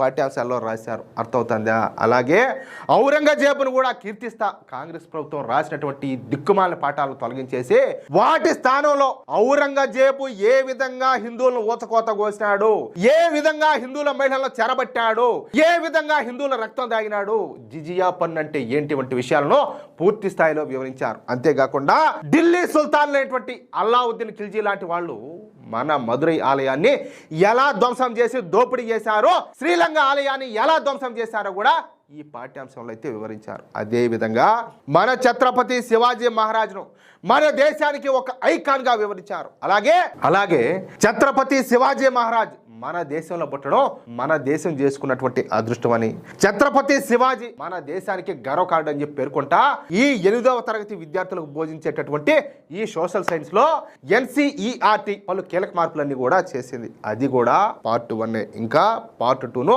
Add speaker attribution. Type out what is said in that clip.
Speaker 1: పాఠ్యాంశాల్లో రాశారు. అర్థమవుతుందా? అలాగే ఔరంగజేబును కూడా కీర్తిస్తా కాంగ్రెస్ ప్రభుత్వం రాసినటువంటి దిక్కుమాల దిక్కుమాలిన పాఠాలను తొలగించేసి వాటి స్థానంలో ఔరంగజేబు ఏ విధంగా హిందువులను ఊచకోత కోసినాడు? ఏ విధంగా హిందువుల మహిళలను చెరబట్టాడు? ఏ విధంగా హిందువుల రక్తం తాగినాడు? జిజియా పన్ను అంటే ఏంటి వంటి విషయాలను పూర్తి స్థాయిలో వివరించారు. అంతేకాకుండా ఢిల్లీ సుల్తాన్ అనేటువంటి అల్లావుద్దీన్ ఖిల్జీ లాంటి వాళ్ళు మన మధురై ఆలయాన్ని ఎలా ధ్వంసం చేసి దోపిడీ చేశారో శ్రీలంక ఆలయాన్ని ఎలా ధ్వంసం చేశారో కూడా ఈ పాఠ్యాంశంలో అయితే వివరించారు. అదే విధంగా మన ఛత్రపతి శివాజీ మహారాజును మన దేశానికి ఒక ఐకాన్గా వివరించారు. అలాగే అలాగే ఛత్రపతి శివాజీ మహారాజ్ మన దేశంలో పుట్టడం మన దేశం చేసుకున్నటువంటి అదృష్టం అని ఛత్రపతి శివాజీ మన దేశానికి గర్వకార్డు అని చెప్పి పేర్కొంటా ఈ ఎనిమిదవ తరగతి విద్యార్థులకు బోధించేటటువంటి ఈ సోషల్ సైన్స్లో ఎన్సీఈఆర్టీ పలు కీలక మార్పులన్నీ కూడా చేసింది. అది కూడా పార్ట్ వన్ ఇంకా పార్ట్ టూను